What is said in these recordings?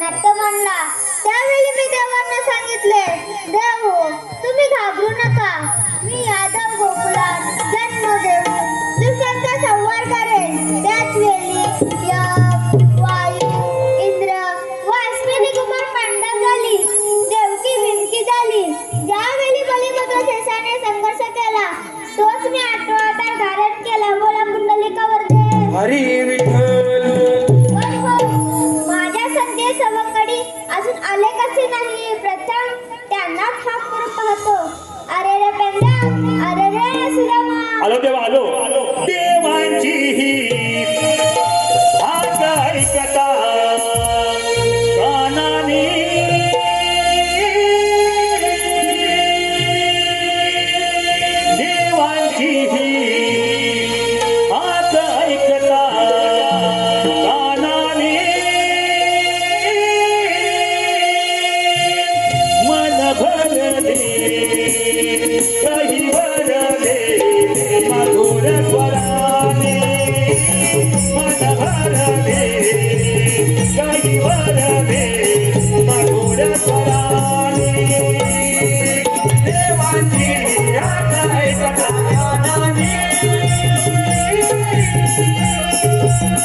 नाट्य मांडला त्यावेळी मी देवांना सांगितले देव हो, तुम्ही घाबरू नका. मी यादव गोकुळात जन्म देऊ दुष्टांचा संहार करेन. त्याच वेळी यम वायू इंद्र व अश्विनी कुमार पांडव झाली. देवकी विनकी झाली. ज्यावेळी बलिपुत्र शेषाने संघर्ष केला तोच मी आठवा अवतार धारण केला. बोला कुंडलिकावर दे हरी आले कसे नाही? प्रथम त्यांनाच हाक करून पाहतो. अरे रे पेंड्या अरे रे सुरमा आलो देवा आलो. देवांची ही हात ऐकता कानाने देवांची ही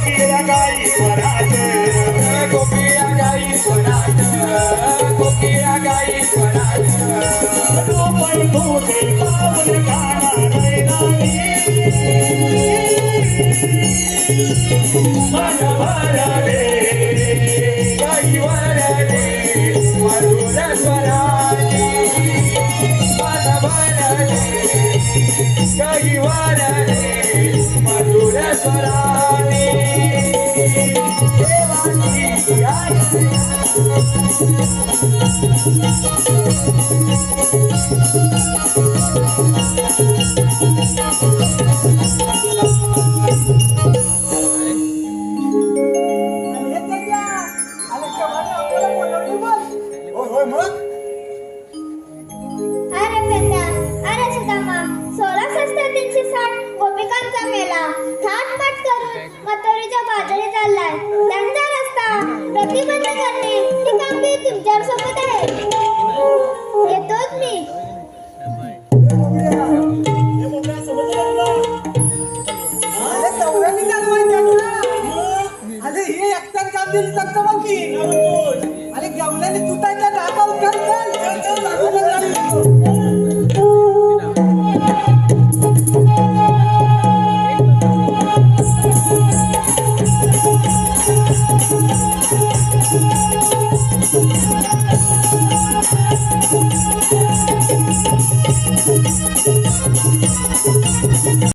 काही भरले मधुर स्वराने कोकिळा गाई स्वरात कोकिळा गाई स्वरात कोकिळा गाई स्वरात तो पैठूचे पावन गाणा नयनाने मन भरले गाई वरले मधुर स्वराने मन भरले गाई वरले मधुर स्वराने देवाची चाललाय. त्यांचा रस्ता प्रतिबंध करणे ही कामगिरी तुमच्यावर सोबत आहे.